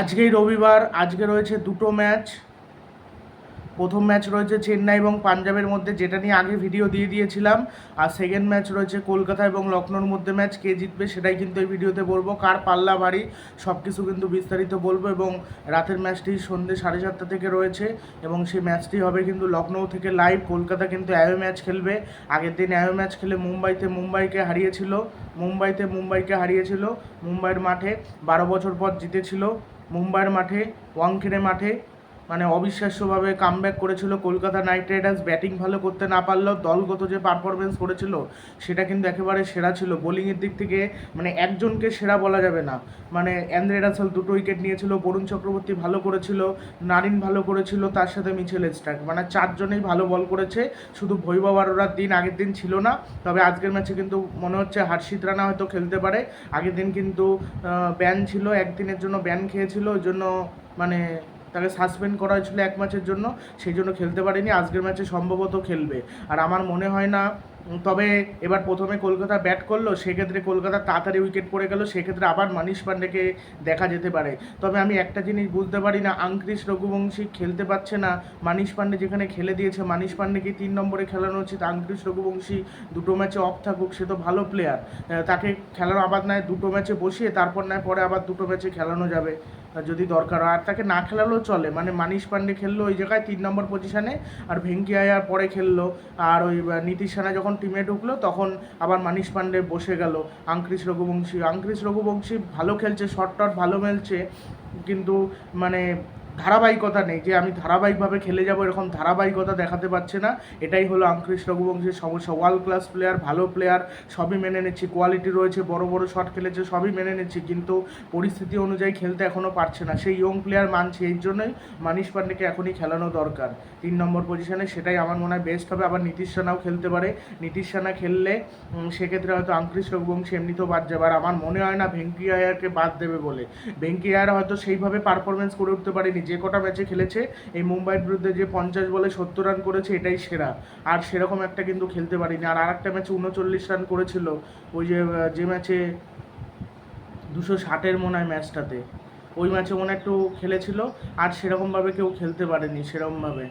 আজকেই রবিবার, আজকে রয়েছে দুটো ম্যাচ। প্রথম ম্যাচ রয়েছে চেন্নাই এবং পাঞ্জাবের মধ্যে, যেটা নিয়ে আগে ভিডিও দিয়ে দিয়েছিলাম। আর সেকেন্ড ম্যাচ রয়েছে কলকাতা এবং লখনৌর মধ্যে ম্যাচ, কে জিতবে সেটাই কিন্তু এই ভিডিওতে বলব। কার পাল্লা ভারী সব কিছু কিন্তু বিস্তারিত বলব এবং রাতের ম্যাচটি সন্ধ্যে সাড়ে সাতটা থেকে রয়েছে এবং সেই ম্যাচটি হবে কিন্তু লখনৌ থেকে লাইভ কলকাতা কিন্তু অ্যাওয়ে ম্যাচ খেলবে। আগের দিন অ্যাওয়ে ম্যাচ খেলে মুম্বাইতে মুম্বাইকে হারিয়েছিল। মুম্বাইতে মুম্বাইকে হারিয়েছিল। মুম্বাইয়ের মাঠে বারো বছর পর জিতেছিল। মুম্বাইয়ের মাঠে ওয়াংখেড়ে মাঠে মানে অবিশ্বাস্যভাবে কামব্যাক করেছিল কলকাতা নাইট রাইডার্স ব্যাটিং ভালো করতে না পারলেও দলগত যে পারফরমেন্স করেছিল, সেটা কিন্তু একেবারে সেরা ছিল। বোলিংয়ের দিক থেকে মানে একজনকে সেরা বলা যাবে না। মানে অ্যান্দ্রে রাসেল দুটো উইকেট নিয়েছিল, বরুণ চক্রবর্তী ভালো করেছিল, নারিন ভালো করেছিল, তার সাথে মিচেল স্টার্ক মানে চারজনেই ভালো বল করেছে, শুধু ভৈবব আরোরার দিন আগের দিন ছিল না, তবে আজকের ম্যাচে কিন্তু মনে হচ্ছে হার্ষিত রানা হয়তো খেলতে পারে। আগের দিন কিন্তু ব্যান ছিল, একদিনের জন্য ব্যান খেয়েছিল, ওই জন্য মানে তাকে সাসপেন্ড করা হয়েছিল এক ম্যাচের জন্য, সেই জন্য খেলতে পারেনি। আজকের ম্যাচে সম্ভবত খেলবে। আর আমার মনে হয় না তবে এবার প্রথমে কলকাতা ব্যাট করল, সেক্ষেত্রে কলকাতা তাড়াতাড়ি উইকেট পড়ে গেল, সেক্ষেত্রে আবার মানিশ পান্ডেকে দেখা যেতে পারে। তবে আমি একটা জিনিস বুঝতে পারি না আংক্রিস রঘুবংশী খেলতে পারছে না, মানিশ পান্ডে যেখানে খেলে দিয়েছে, মানিশ পান্ডেকে তিন নম্বরে খেলানো উচিত আংক্রিস রঘুবংশী দুটো ম্যাচে অফ থাকুক, সে তো ভালো প্লেয়ার তাকে খেলানো আবার নয় দুটো ম্যাচে বসিয়ে, তারপর নয়, পরে আবার দুটো ম্যাচে খেলানো যাবে যদি দরকার হয়। আর তাকে না খেলালেও চলে মানে মানিশ পান্ডে খেললো ওই জায়গায় তিন নম্বর পজিশনে আর ভেঙ্কি আয়ার পরে খেললো, আর ওই নীতিশ রানা যখন টিমে ঢুকলো, তখন আবার মানিশ পান্ডে বসে গেল। আংক্রিস রঘুবংশী আংক্রিস রঘুবংশী ভালো খেলছে শট টট ভালো মেলছে। কিন্তু মানে ধারাবাহিকতা নেই, যে আমি ধারাবাহিকভাবে খেলে যাব এরকম ধারাবাহিকতা দেখাতে পারছে না। এটাই হলো আংক্রিস রঘুবংশীর সমস্যা ওয়ার্ল্ড ক্লাস প্লেয়ার ভালো প্লেয়ার সবই মেনে নিচ্ছি। কোয়ালিটি রয়েছে, বড় বড় শট খেলেছে, সবই মেনে নিচ্ছি, কিন্তু পরিস্থিতি অনুযায়ী খেলতে এখনও পারছে না। সেই ইয়ং প্লেয়ার মানছে, এই জন্যই মানিশ পান্ডেকে এখনই খেলানো দরকার। তিন নম্বর পজিশনে সেটাই আমার মনে হয় বেস্ট হবে। আবার নীতিশ রানাও খেলতে পারে। নীতিশ রানা খেললে সেক্ষেত্রে হয়তো আংক্রিস রঘুবংশী এমনিতেও বাদ যাবে। আর আমার মনে হয় না, ভেঙ্কি আয়ারকে বাদ দেবে বলে। ভেঙ্কি আয়ার হয়তো সেইভাবে পারফরমেন্স করে উঠতে পারেনি। যে কটা ম্যাচে খেলেছে, এই মুম্বাইয়ের বিরুদ্ধে যে পঞ্চাশ বলে সত্তর রান করেছে, এটাই সেরা। আর সেরকম একটা কিন্তু খেলতে পারিনি। আর আরেকটা ম্যাচে উনচল্লিশ রান করেছিল, ওই যে যে ম্যাচে দুশো ষাটের মনে হয় ম্যাচটাতে, ওই ম্যাচে মনে একটু খেলেছিল। আর সেরকমভাবে কেউ খেলতে পারেনি, সেরকমভাবে।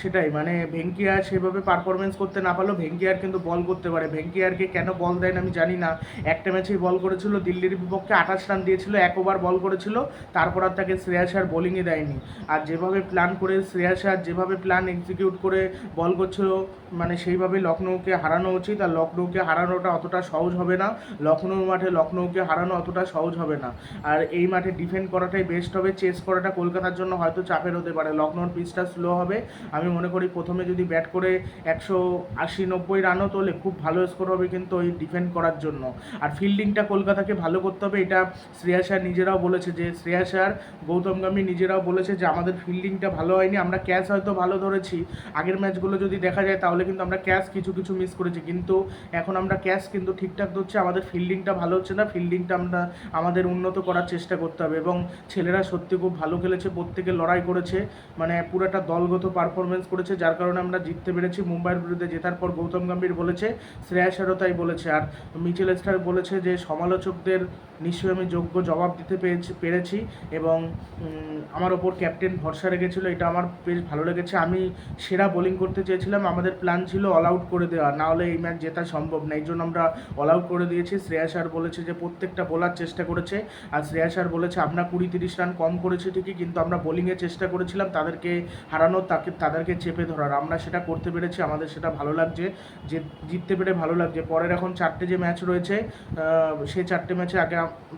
সেটাই মানে ভেঙ্কিয়ার সেভাবে পারফরমেন্স করতে না পারলেও ভেঙ্কিয়ার কিন্তু বল করতে পারে। ভেঙ্কিয়ারকে কেন বল দেয় না আমি জানি না। একটা ম্যাচেই বল করেছিল, দিল্লির বিপক্ষে আঠাশ রান দিয়েছিল, এক ওভার বল করেছিল, তারপর আর তাকে শ্রেয়াস আর বোলিংয়ে দেয়নি। আর যেভাবে প্ল্যান করে শ্রেয়াস আর যেভাবে প্ল্যান এক্সিকিউট করে বল করছিল মানে সেইভাবে লখনৌকে হারানো উচিত। আর লখনৌকে হারানোটা অতটা সহজ হবে না। লখনৌ মাঠে লখনৌকে হারানো অতটা সহজ হবে না। আর এই মাঠে ডিফেন্ড করাটাই বেস্ট হবে চেস করাটা কলকাতার জন্য হয়তো চাপের হতে পারে। লখনৌর পিচটা স্লো হবে। আমি মনে করি প্রথমে যদি ব্যাট করে একশো আশি নব্বই রানও তোলে খুব ভালো স্কোর হবে কিন্তু ওই ডিফেন্ড করার জন্য। আর ফিল্ডিংটা কলকাতাকে ভালো করতে হবে, এটা শ্রেয়া আর নিজেরাও বলেছে যে, শ্রেয়া আর গৌতম গম্ভীর নিজেরাও বলেছে যে, আমাদের ফিল্ডিংটা ভালো হয়নি, আমরা ক্যাচ হয়তো ভালো ধরেছি, আগের ম্যাচগুলো যদি দেখা যায় তাহলে কিন্তু আমরা ক্যাচ কিছু কিছু মিস করেছি, কিন্তু এখন আমরা ক্যাচ কিন্তু ঠিকঠাক ধরছি, আমাদের ফিল্ডিংটা ভালো হচ্ছে না ফিল্ডিংটা আমরা, আমাদের উন্নত করার চেষ্টা করতে হবে এবং ছেলেরা সত্যি খুব ভালো খেলেছে, প্রত্যেকে লড়াই করেছে মানে পুরোটা দলগত পারফরমেন্স করেছে, যার কারণে আমরা জিততে পেরেছি মুম্বাইয়ের বিরুদ্ধে জেতার পর গৌতম গম্ভীর বলেছে শ্রেয়াসারও তাই বলেছে। আর মিচেল স্টার বলেছে যে, সমালোচকদের নিশ্চয়ই আমি যোগ্য জবাব দিতে পেরেছি পেরেছি এবং আমার ওপর ক্যাপ্টেন ভরসা রেখেছিল, এটা আমার বেশ ভালো লেগেছে। আমি সেরা বোলিং করতে চেয়েছিলাম, আমাদের প্ল্যান ছিল অল আউট করে দেওয়া, না হলে এই ম্যাচ জেতা সম্ভব না, এই জন্য আমরা অল আউট করে দিয়েছি। শ্রেয়াস আর বলেছে যে, প্রত্যেকটা বোলার চেষ্টা করেছে, আর শ্রেয়াস আর বলেছে, আমরা কুড়ি তিরিশ রান কম করেছি ঠিকই, কিন্তু আমরা বোলিংয়ে চেষ্টা করেছিলাম, তাদেরকে হারানোর তাকে তাদেরকে চেপে ধরার। আমরা সেটা করতে পেরেছি, আমাদের সেটা ভালো লাগছে, যে জিততে পেরে ভালো লাগছে। পরের এখন চারটে যে ম্যাচ রয়েছে সেই চারটে ম্যাচে আগে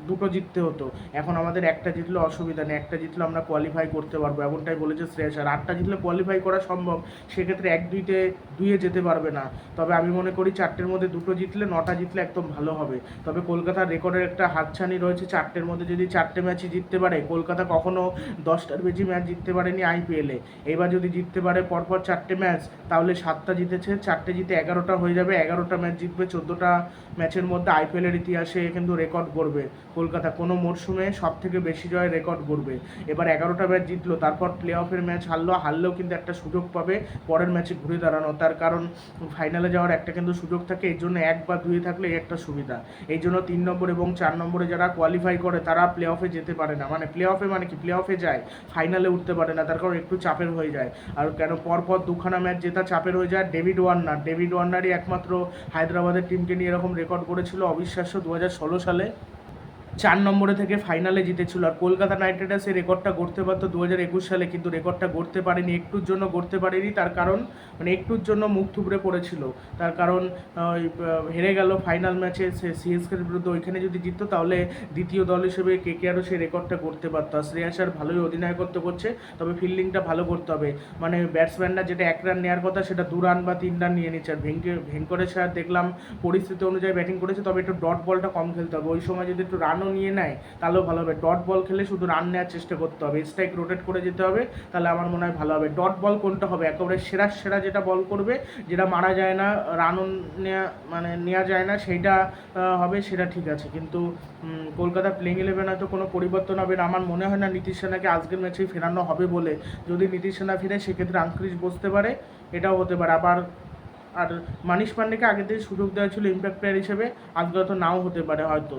দুটো জিততে হতো। এখন আমাদের একটা জিতলে অসুবিধা নেই, একটা জিতলে আমরা কোয়ালিফাই করতে পারব। এমনটাই বলেছে শ্রেয়াস আর। আটটা জিতলে কোয়ালিফাই করা সম্ভব, সেক্ষেত্রে এক দুইতে দুইয়ে যেতে পারবে না। তবে আমি মনে করি চারটের মধ্যে দুটো জিতলে, নটা জিতলে একদম ভালো হবে। তবে কলকাতার রেকর্ডের একটা হাতছানি রয়েছে চারটের মধ্যে। যদি চারটে ম্যাচই জিততে পারে, কলকাতা কখনো দশটার বেশি ম্যাচ জিততে পারেনি আইপিএলে এবার যদি জিততে পারে পারে পরপর চারটে ম্যাচ, তাহলে সাতটা জিতেছে, চারটে জিতে এগারোটা হয়ে যাবে, এগারোটা ম্যাচ জিতবে, চোদ্দোটা ম্যাচের মধ্যে আইপিএলের ইতিহাসে কিন্তু রেকর্ড করবে কলকাতা কোনো মরশুমে সব থেকে বেশি জয় রেকর্ড করবে এবার এগারোটা ম্যাচ জিতলো, তারপর প্লে অফের ম্যাচ হারলো, হারলেও কিন্তু একটা সুযোগ পাবে পরের ম্যাচে ঘুরে দাঁড়ানো। তার কারণ ফাইনালে যাওয়ার একটা কিন্তু সুযোগ থাকে, এই জন্য এক বা দুই থাকলে একটা সুবিধা। এই জন্য তিন নম্বর এবং চার নম্বরে যারা কোয়ালিফাই করে, তারা প্লে অফে যেতে পারে না। মানে প্লে অফে মানে কি? প্লে অফে যায় ফাইনালে উঠতে পারে না, তার কারণ একটু চাপের হয়ে যায়। আর কেন? পরপর দুখানা ম্যাচ জেতা চাপের হয়ে যায় ডেভিড ওয়ার্নার। ডেভিড ওয়ার্নারই একমাত্র হায়দ্রাবাদের টিমকে নিয়ে এরকম রেকর্ড করেছিল অবিশ্বাস্য দু হাজার ষোলো সালে। চার নম্বরে থেকে ফাইনালে জিতেছিল। আর কলকাতা নাইট রাইডার্স এই রেকর্ডটা গড়তে পারতো দু হাজার একুশ সালে, কিন্তু রেকর্ডটা গড়তে পারেনি, একটুর জন্য গড়তে পারেনি, তার কারণ মানে একটুর জন্য মুখ থুবড়ে পড়েছিল। তার কারণ হেরে গেল ফাইনাল ম্যাচে সে সিএসকের বিরুদ্ধে, ওইখানে যদি জিততো, তাহলে দ্বিতীয় দল হিসেবে কে কে আরও সেই রেকর্ডটা করতে পারতো। আর শ্রেয়াস আর ভালোই অধিনায়কত্ব করছে, তবে ফিল্ডিংটা ভালো করতে হবে। মানে ব্যাটসম্যানরা যেটা এক রান নেওয়ার কথা, সেটা দু রান বা তিন রান নিয়ে নিচ্ছে। আর ভেঙ্কে ভেঙ্কটেশ দেখলাম, পরিস্থিতি অনুযায়ী ব্যাটিং করেছে, তবে একটু ডট বলটা কম খেলতে হবে। ওই সময় যদি একটু রানও নিয়ে নেয় তাহলেও ভালো হবে। ডট বল খেলে শুধু রান নেওয়ার চেষ্টা করতে হবে। স্ট্রাইক রোটেট করে যেতে হবে, তাহলে আমার মনে হয় ভালো হবে। ডট বল কোনটা হবে? একেবারে সেরা সেরা যেটা বল করবে, যেটা মারা যায় না রানও নেওয়া মানে নেওয়া যায় না, সেইটা হবে, সেটা ঠিক আছে। কিন্তু কলকাতা প্লেইং ইলেভেন হয়তো কোনো পরিবর্তন হবে না। আমার মনে হয় না নীতিশ সেনাকে আজকের ম্যাচেই ফেরানো হবে বলে। যদি নীতিশ সেনা ফিরে, সেক্ষেত্রে আঙ্ক্রিজ বসতে পারে, এটাও হতে পারে। আবার, আর মানিশ পান্ডেকে আগে থেকে সুযোগ দেওয়া ছিল ইম্প্যাক্ট প্লেয়ার হিসেবে, আজকে হয়তো নাও হতে পারে হয়তো।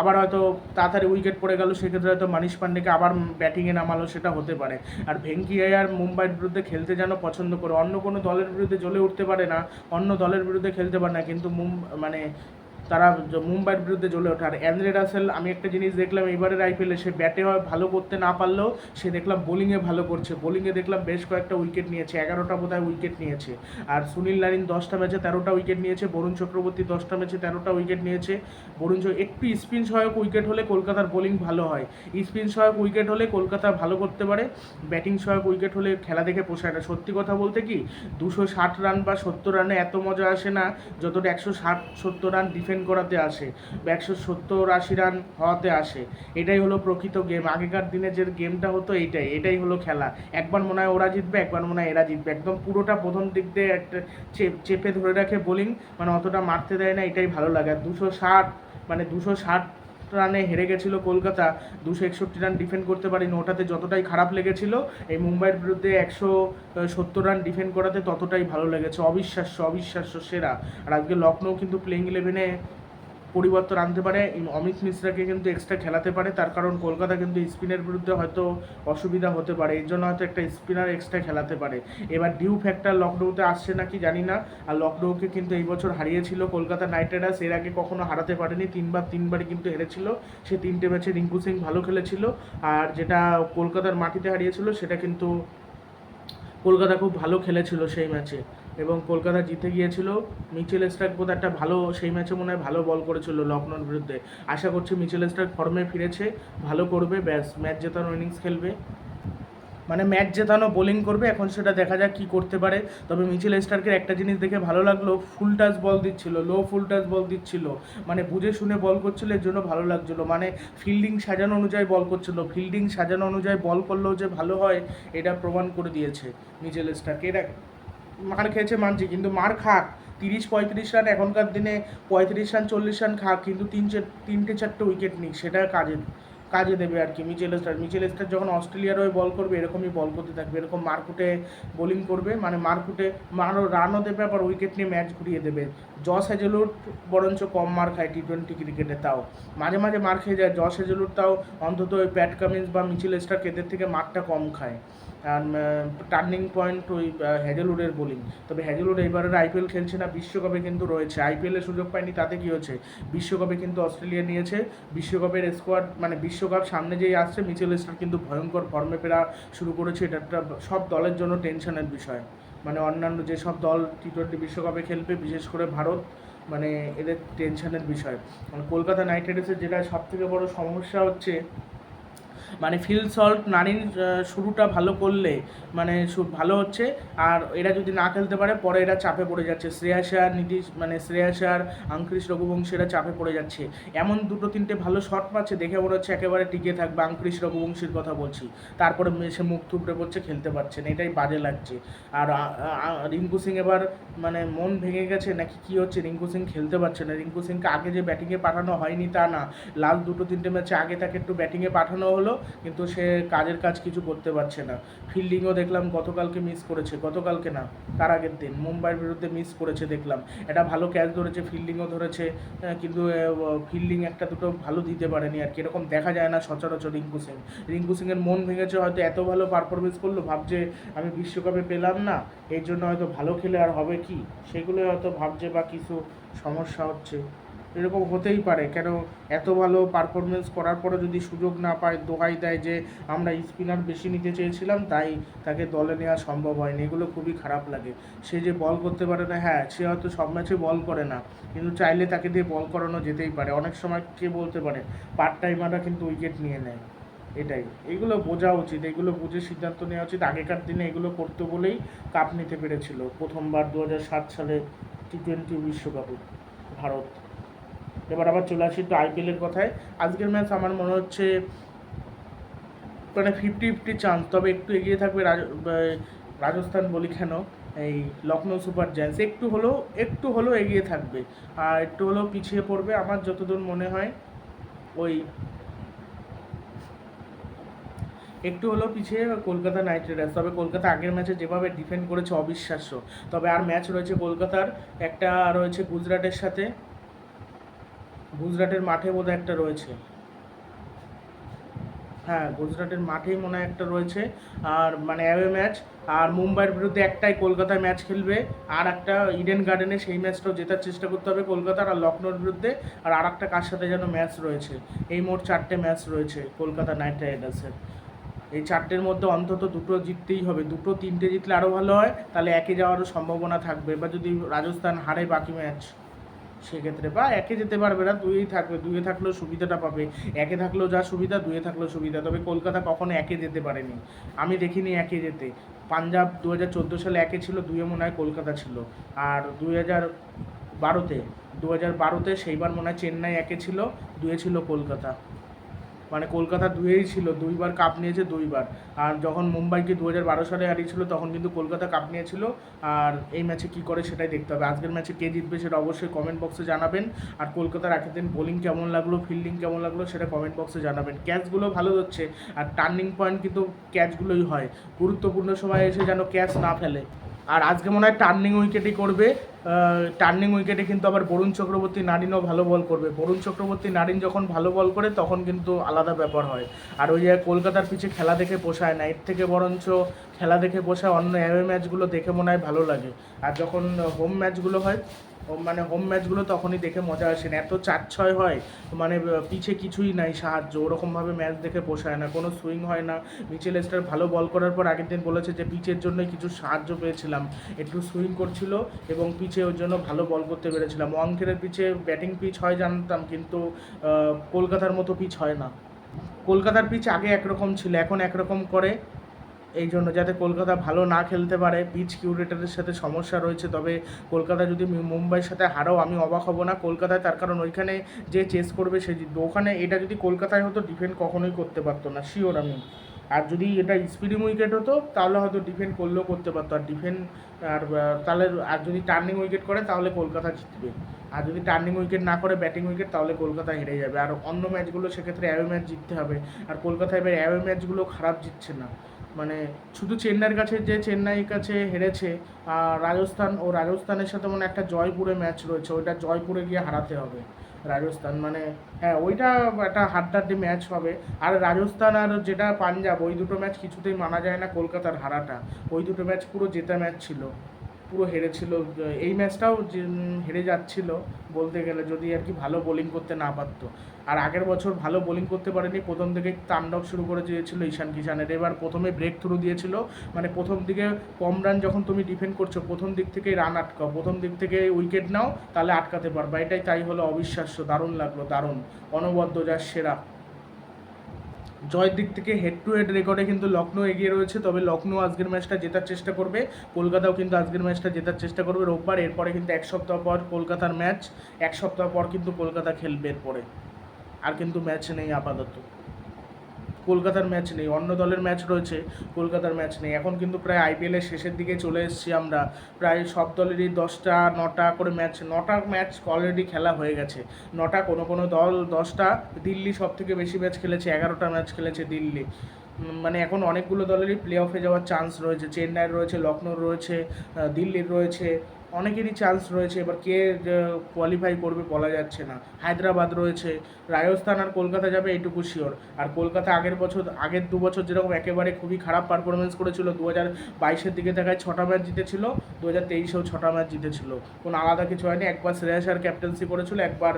আবার হয়তো তাড়াতাড়ি উইকেট পড়ে গেল, সেক্ষেত্রে হয়তো মানিশ পান্ডেকে আবার ব্যাটিংয়ে নামালো, সেটা হতে পারে। আর ভেঙ্কি আয়ার মুম্বাইয়ের বিরুদ্ধে খেলতে যেন পছন্দ করে, অন্য কোনো দলের বিরুদ্ধে জ্বলে উঠতে পারে না, অন্য দলের বিরুদ্ধে খেলতে পারে না, কিন্তু মানে তারা মুম্বাইয়ের বিরুদ্ধে জ্বলে ওঠে। আর অ্যান্দ্রে রাসেল, আমি একটা জিনিস দেখলাম এবারের আইপিএলে, সে ব্যাটে হয় ভালো করতে না পারলেও সে দেখলাম বোলিংয়ে ভালো করছে। বোলিংয়ে দেখলাম বেশ কয়েকটা উইকেট নিয়েছে, এগারোটা বোধহয় উইকেট নিয়েছে। আর সুনীল নারিন দশটা ম্যাচে তেরোটা উইকেট নিয়েছে, বরুণ চক্রবর্তী দশটা ম্যাচে তেরোটা উইকেট নিয়েছে। বরুণ একটু স্পিন সহায়ক উইকেট হলে কলকাতার বোলিং ভালো হয়। স্পিন সহায়ক উইকেট হলে কলকাতা ভালো করতে পারে ব্যাটিং সহায়ক উইকেট হলে খেলা দেখে পোষায় না। সত্যি কথা বলতে কি, দুশো ষাট রান বা সত্তর রানে এত মজা আসে না, যতটা একশো ষাট সত্তর রান ডিফেন্ড করাতে আসে, একশো সত্তর আশি রান হওয়াতে আসে। এটাই হলো প্রকৃত গেম আগেকার দিনে যে গেমটা হতো এইটাই, এটাই হলো খেলা। একবার মনে হয় ওরা জিতবে, একবার মনে হয় এরা জিতবে। একদম পুরোটা প্রথম দিক দিয়ে একটা চেপে ধরে রাখে বোলিং মানে অতটা মারতে দেয় না, এটাই ভালো লাগে। আর দুশো ষাট মানে দুশো ষাট রানে হেরে গেছিল কলকাতা। দুশো একষট্টি রান ডিফেন্ড করতে পারেনি। ওটাতে যতটাই খারাপ লেগেছিল, এই মুম্বাইয়ের বিরুদ্ধে একশো সত্তর রান ডিফেন্ড করাতে ততটাই ভালো লেগেছে। অবিশ্বাস্য অবিশ্বাস্য সেরা। আর আজকে লখনৌ কিন্তু প্লেইং ইলেভেনে পরিবর্তন আনতে পারে। অমিত মিশ্রাকে কিন্তু এক্সট্রা খেলাতে পারে। তার কারণ কলকাতা কিন্তু স্পিনের বিরুদ্ধে হয়তো অসুবিধা হতে পারে। এর জন্য হয়তো একটা স্পিনার এক্সট্রা খেলাতে পারে। এবার ডিউ ফ্যাক্টর লখনৌতে আসছে নাকি জানি না। আর লখনৌকে কিন্তু এই বছর হারিয়েছিল কলকাতা নাইট রাইডার্স। এর আগে কখনো হারাতে পারেনি। তিনবার, তিনবারই কিন্তু হেরেছিল। সে তিনটে ম্যাচে রিঙ্কু সিং ভালো খেলেছিল। আর যেটা কলকাতার মাটিতে হারিয়েছিল, সেটা কিন্তু কলকাতা খুব ভালো খেলেছিল সেই ম্যাচে। এবং কলকাতা জিতে গিয়েছিল। মিচেল স্টার্ক বোধ একটা ভালো, সেই ম্যাচে মনে হয় ভালো বল করেছিল লখনৌর বিরুদ্ধে। আশা করছি মিচেল স্টার্ক ফর্মে ফিরেছে, ভালো করবে, ব্যাস, ম্যাচ জেতানো ইনিংস খেলবে। মানে ম্যাচ জেতানো, বোলিং করবে, এখন সেটা দেখা যাক কী করতে পারে। তবে মিচেল স্টার্কের একটা জিনিস দেখে ভালো লাগল, ফুল টাচ বল দিচ্ছিল, লো ফুল টাচ বল দিচ্ছিল। মানে বুঝে শুনে বল করছিল, এর জন্য ভালো লাগছিল। মানে ফিল্ডিং সাজানো অনুযায়ী বল করছিল, ফিল্ডিং সাজানো অনুযায়ী বল করলেও যে ভালো হয়, এটা প্রমাণ করে দিয়েছে মিচেল স্টার্ক এটা মার খেয়েছে মানছি, কিন্তু মার খাক। তিরিশ পঁয়ত্রিশ রান এখনকার দিনে, পঁয়ত্রিশ রান, চল্লিশ রান খাক, কিন্তু তিন তিনটে চারটে উইকেট নিক, সেটা কাজে কাজে দেবে আর কি মিচেল স্টার মিচেল স্টার যখন অস্ট্রেলিয়ার হয়ে বল করবে, এরকমই বল করতে থাকবে, এরকম মারকুটে বোলিং করবে মানে মারকুটে মারও, রানও দেবে, আবার উইকেট নিয়ে ম্যাচ ঘুরিয়ে দেবে। জস হেজেলুট বরঞ্চ কম মার খায় টি টোয়েন্টি ক্রিকেটে তাও। মাঝে মাঝে মার খেয়ে যায় জস হেজেলুট তাও অন্তত ওই প্যাট কামিন্স বা মিচেল স্টার এদের থেকে মারটা কম খায়। টার্নিং পয়েন্ট ওই হ্যাজেলউডের বোলিং তবে হ্যাজেলউড এইবারের আইপিএল খেলছে না, বিশ্বকাপে কিন্তু রয়েছে। আইপিএলে সুযোগ পায়নি, তাতে কি হয়েছে? বিশ্বকাপে কিন্তু অস্ট্রেলিয়া নিয়েছে। বিশ্বকাপের স্কোয়াড মানে বিশ্বকাপ সামনে যেই আসছে মিচেল স্টার কিন্তু ভয়ঙ্কর ফর্মে ফেরা শুরু করেছে। এটা একটা সব দলের জন্য টেনশনের বিষয়। মানে অন্যান্য যেসব দল টি টোয়েন্টি বিশ্বকাপে খেলবে, বিশেষ করে ভারত মানে এদের টেনশনের বিষয়। মানে কলকাতা নাইট রাইডার্সের যেটা সব থেকে বড় সমস্যা হচ্ছে মানে ফিল সল্ট নারীর শুরুটা ভালো করলে মানে ভালো হচ্ছে। আর এরা যদি না খেলতে পারে, পরে এরা চাপে পড়ে যাচ্ছে। শ্রেয়াসার নীতিশ মানে শ্রেয়াসার আঙ্কৃশ রঘুবংশী এরা চাপে পড়ে যাচ্ছে। এমন দুটো তিনটে ভালো শট পাচ্ছে, দেখে মনে হচ্ছে একেবারে টিকে থাকবে আঙ্কৃশ রঘুবংশীর কথা বলছি। তারপরে সে মুখ থুবড়ে পড়ছে, খেলতে পারছে না, এটাই বাজে লাগছে। আর রিঙ্কু সিং এবার মানে মন ভেঙে গেছে, নাকি কি হচ্ছে? রিঙ্কু সিং খেলতে পারছে না। রিঙ্কু সিংকে আগে যে ব্যাটিংয়ে পাঠানো হয়নি তা না। লাস্ট দুটো তিনটে ম্যাচে আগে তাকে একটু ব্যাটিংয়ে পাঠানো হলো। কিন্তু সে কাজের কাজ কিছু করতে পারছে না। ফিল্ডিংও দেখলাম গতকালকে মিস করেছে, গতকালকে না, তার আগের দিন। মুম্বাইয়ের বিরুদ্ধে মিস করেছে দেখলাম। এটা ভালো ক্যাচ ধরেছে, ফিল্ডিংও ধরেছে কিন্তু ফিল্ডিং একটা দুটো ভালো দিতে পারেনি আর কি। এরকম দেখা যায় না সচরাচর রিঙ্কু সিং। রিঙ্কু সিংয়ের মন ভেঙেছে হয়তো এত ভালো পারফরমেন্স করল, ভাবছে আমি বিশ্বকাপে পেলাম না, এর জন্য হয়তো ভালো খেলে আর হবে কি? সেগুলো হয়তো ভাবছে বা কিছু সমস্যা হচ্ছে। এরকম হতেই পারে। কেন এত ভালো পারফরমেন্স করার পরে যদি সুযোগ না পায়, দোহাই দেয় যে আমরা স্পিনার বেশি নিতে চেয়েছিলাম, তাই তাকে দলে নেওয়া সম্ভব হয়নি। এগুলো খুবই খারাপ লাগে। সে যে বল করতে পারে না হ্যাঁ সে হয়তো সব ম্যাচে বল করে না। কিন্তু চাইলে তাকে দিয়ে বল করানো যেতেই পারে। অনেক সময় কে বলতে পারে পার্ট টাইমাররা কিন্তু উইকেট নিয়ে নেয়। এটাই। এগুলো বোঝা উচিত। এগুলো বুঝে সিদ্ধান্ত নেওয়া উচিত। আগেকার দিনে এগুলো করতে বলেই কাপ নিতে পেরেছিল। প্রথমবার দু সাত সালে টি টোয়েন্টি বিশ্বকাপে ভারত। এবার আবার চলে আসি একটু আইপিএলের কথায়। আজকের ম্যাচ আমার মনে হচ্ছে মানে ফিফটি ফিফটি চান্স তবে একটু এগিয়ে থাকবে রাজ- রাজস্থান বলি কেন? এই লখনৌ সুপার জায়ান্টস। একটু হলেও একটু হলেও এগিয়ে থাকবে। আর একটু হলেও পিছিয়ে পড়বে আমার যতদূর মনে হয়। ওই একটু হলেও পিছিয়ে কলকাতা নাইট রাইডার্স। তবে কলকাতা আগের ম্যাচে যেভাবে ডিফেন্ড করেছে অবিশ্বাস্য। তবে আর ম্যাচ রয়েছে কলকাতার, একটা রয়েছে গুজরাটের সাথে। গুজরাটের মাঠে বোধহয় একটা রয়েছে। হ্যাঁ গুজরাটের মাঠেই মনে হয় একটা রয়েছে। আর মানে অ্যাওয়ে ম্যাচ আর মুম্বাইয়ের বিরুদ্ধে একটাই কলকাতায় ম্যাচ খেলবে। আর একটা ইডেন গার্ডেনে সেই ম্যাচটাও জেতার চেষ্টা করতে হবে কলকাতার আর লখনৌর বিরুদ্ধে। আর আর একটা কার সাথে যেন ম্যাচ রয়েছে? এই মোট চারটে ম্যাচ রয়েছে কলকাতা নাইট রাইডার্সের এই চারটের মধ্যে অন্তত দুটো জিততেই হবে। দুটো তিনটে জিতলে আরও ভালো হয়। তাহলে একে যাওয়ারও সম্ভাবনা থাকবে। বা যদি রাজস্থান হারে বাকি ম্যাচ সেক্ষেত্রে বা একে যেতে পারবে না দুইয়েই থাকবে, দুয়ে থাকলেও সুবিধাটা পাবে। একে থাকলেও যা সুবিধা, দুয়ে থাকলেও সুবিধা। তবে কলকাতা কখনো একে যেতে পারেনি। আমি দেখিনি একে যেতে। পাঞ্জাব দু হাজার চোদ্দ সালে একে ছিল, দুয়ে মনে হয় কলকাতা ছিল। আর দুই হাজার বারোতে দু হাজার বারোতে সেইবার মনে হয় চেন্নাই একে ছিল, দুয়ে ছিল কলকাতা। মানে কলকাতা দুয়েই ছিল, দুইবার কাপ নিয়েছে দুইবার। আর যখন মুম্বাইকে দু হাজার বারো সালে হারিয়েছিল, তখন কিন্তু কলকাতা কাপ নিয়েছিল। আর এই ম্যাচে কি করে সেটাই দেখতে হবে। আজকের ম্যাচে কে জিতবে সেটা অবশ্যই কমেন্ট বক্সে জানাবেন। আর কলকাতার আগের দিন বোলিং কেমন লাগল ফিল্ডিং কেমন লাগল, সেটা কমেন্ট বক্সে জানাবেন। ক্যাচগুলো ভালো হচ্ছে, আর টার্নিং পয়েন্ট কিন্তু ক্যাচগুলোই হয়। গুরুত্বপূর্ণ সময় এসে যেন ক্যাচ না ফেলে। আর আজকে মনে হয় টার্নিং উইকেটই করবে। টার্নিং উইকেটে কিন্তু আবার বরুণ চক্রবর্তী নারিনও ভালো বল করবে। বরুণ চক্রবর্তী নারিন যখন ভালো বল করে, তখন কিন্তু আলাদা ব্যাপার হয়। আর ওই জায়গায় কলকাতার পিছে খেলা দেখে পোষায় না, এর থেকে বরঞ্চ খেলা দেখে পোষায় অন্য অ্যাওয়ে ম্যাচগুলো দেখে মনে হয় ভালো লাগে। আর যখন হোম ম্যাচগুলো হয় মানে হোম ম্যাচগুলো তখনই দেখে মজা আসে না। এত চার ছয় হয় মানে পিছে কিছুই নাই সাহায্য। ওরকমভাবে ম্যাচ দেখে পোষায় না। কোনো সুইং হয় না। মিচেল স্টার ভালো বল করার পর আগের দিন বলেছে যে, পিচের জন্য কিছু সাহায্য পেয়েছিলাম। একটু সুইং করছিল এবং পিচে ওর জন্য ভালো বল করতে পেরেছিলাম। ওয়াংখেড়ের পিচে ব্যাটিং পিচ হয় জানতাম, কিন্তু কলকাতার মতো পিচ হয় না। কলকাতার পিচ আগে একরকম ছিল, এখন একরকম করে এই জন্য যাতে কলকাতা ভালো না খেলতে পারে, পিচ কিউরেটারের সাথে সমস্যা রয়েছে। তবে কলকাতা যদি মুম্বাইয়ের সাথে হারাও, আমি অবাক হব না কলকাতায়। তার কারণ ওইখানে যে চেস করবে সে জিতবে ওখানে এটা যদি কলকাতায় হতো ডিফেন্ড কখনোই করতে পারতো না শিওর আমি। আর যদি এটা স্পিডিং উইকেট হতো, তাহলে হয়তো ডিফেন্ড করলেও করতে পারতো। আর ডিফেন্ড আর তাহলে আর যদি টার্নিং উইকেট করে, তাহলে কলকাতা জিতবে। আর যদি টার্নিং উইকেট না করে ব্যাটিং উইকেট তাহলে কলকাতা হেরে যাবে। আর অন্য ম্যাচগুলো সেক্ষেত্রে অ্যাওয়ে ম্যাচ জিততে হবে। আর কলকাতা এবার অ্যাওয়ে ম্যাচগুলো খারাপ জিতছে না। মানে শুধু চেন্নাইয়ের কাছে যে চেন্নাইয়ের কাছে হেরেছে, আর রাজস্থান, ও রাজস্থানের সাথে মানে একটা জয়পুরে ম্যাচ রয়েছে, ওইটা জয়পুরে গিয়ে হারাতে হবে রাজস্থান। মানে হ্যাঁ ওইটা একটা হাড্ডাড্ডি ম্যাচ হবে। আর রাজস্থান আর যেটা পাঞ্জাব, ওই দুটো ম্যাচ কিছুতেই মানা যায় না কলকাতার হারাটা। ওই দুটো ম্যাচ পুরো জেতা ম্যাচ ছিল। পুরো হেরেছিল এই ম্যাচটাও হেরে যাচ্ছিল বলতে গেলে যদি আর কি ভালো বোলিং করতে না পারতো। আর আগের বছর ভালো বোলিং করতে পারেনি, প্রথম দিকে তাণ্ডব শুরু করে দিয়েছিল ঈশান কিষানের। এবার প্রথমে ব্রেক থ্রু দিয়েছিল মানে প্রথম দিকে কম রান যখন তুমি ডিফেন্ড করছ, প্রথম দিক থেকে রান আটকাও, প্রথম দিক থেকে উইকেট নাও, তাহলে আটকাতে পারবা। এটাই তাই হলো অবিশ্বাস্য, দারুণ লাগল, দারুণ। অনবদ্য, যা সেরা। জয়ের দিক থেকে হেড টু হেড রেকর্ডে কিন্তু লখনৌ এগিয়ে রয়েছে। তবে লখনৌ আজকের ম্যাচটা জেতার চেষ্টা করবে। কলকাতাও কিন্তু আজকের ম্যাচটা জেতার চেষ্টা করবে। রোববার এরপরে কিন্তু এক সপ্তাহ পর কলকাতার ম্যাচ এক সপ্তাহ পর কিন্তু কলকাতা খেলবে এরপরে। আর কিন্তু ম্যাচ নেই আপাতত। কলকাতার ম্যাচ নেই, অন্য দলের ম্যাচ রয়েছে, কলকাতার ম্যাচ নেই। এখন কিন্তু প্রায় আইপিএলের শেষের দিকে চলে এসেছি আমরা। প্রায় সব দলেরই দশটা, নটা করে ম্যাচ নটা ম্যাচ অলরেডি খেলা হয়ে গেছে। নটা কোনো কোনো দল দশটা, দিল্লি সব থেকে বেশি ম্যাচ খেলেছে, এগারোটা ম্যাচ খেলেছে দিল্লি। মানে এখন অনেকগুলো দলেরই প্লে অফে যাওয়ার চান্স রয়েছে। চেন্নাইয়ের রয়েছে, লখনৌর রয়েছে দিল্লির রয়েছে। অনেকেরই চান্স রয়েছে, এবার কে কোয়ালিফাই করবে বলা যাচ্ছে না। হায়দ্রাবাদ রয়েছে, রাজস্থান আর কলকাতা যাবে এইটুকু শিওর আর কলকাতা আগের বছর, আগের দু বছর যেরকম একেবারে খুবই খারাপ পারফরমেন্স করেছিল দু হাজার বাইশের দিকে দেখায় ছটা ম্যাচ জিতেছিল দু হাজার তেইশেও ছটা ম্যাচ জিতেছিল। কোনো আলাদা কিছু হয়নি, একবার শ্রেয়াস আর ক্যাপ্টেন্সি করেছিল, একবার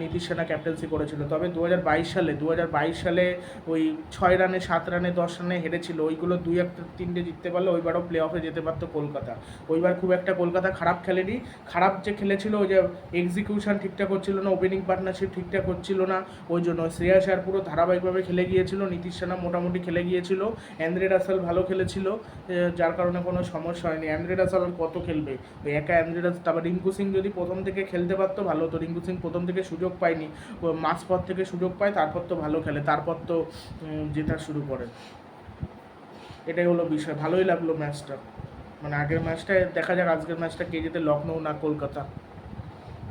নীতিশ সেনা ক্যাপ্টেন্সি করেছিল। তবে দু হাজার বাইশ সালে দু হাজার বাইশ সালে ওই ছয় রানে, সাত রানে, দশ রানে হেরেছিল। ওইগুলো দুই একটা তিনটে জিততে পারলে ওইবারও প্লে অফে যেতে পারতো কলকাতা। ওইবার খুব একটা কলকাতা খারাপ খেলেনি। খারাপ যে খেলেছিল, ওই যে এক্সিকিউশন ঠিকঠাক হচ্ছিল না ওপেনিং পার্টনারশিপ ঠিকঠাক হচ্ছিল না, ওই জন্য শ্রেয়াস আর পুরো ধারাবাহিকভাবে খেলে গিয়েছিল, নীতিশ সেনা মোটামুটি খেলে গিয়েছিল, অ্যান্দ্রে রাসেল ভালো খেলেছিল যার কারণে কোনো সমস্যা হয়নি। অ্যান্দ্রে রাসেল কত খেলবে? ওই একা অ্যান্দ্রে রাসেল তারপর রিঙ্কু সিং যদি প্রথম থেকে খেলতে পারতো, ভালো হতো। রিঙ্কু সিং প্রথম থেকে সুযোগ পায়নি মাঝপথ থেকে সুযোগ পায়, তারপর তো ভালো খেলে, তারপর তো জেতা শুরু করে। এটাই হলো বিষয়, ভালোই লাগল ম্যাচটা মানে আগের ম্যাচটায় দেখা যাক আজকের ম্যাচটা কে যেতে লখনৌ না কলকাতা।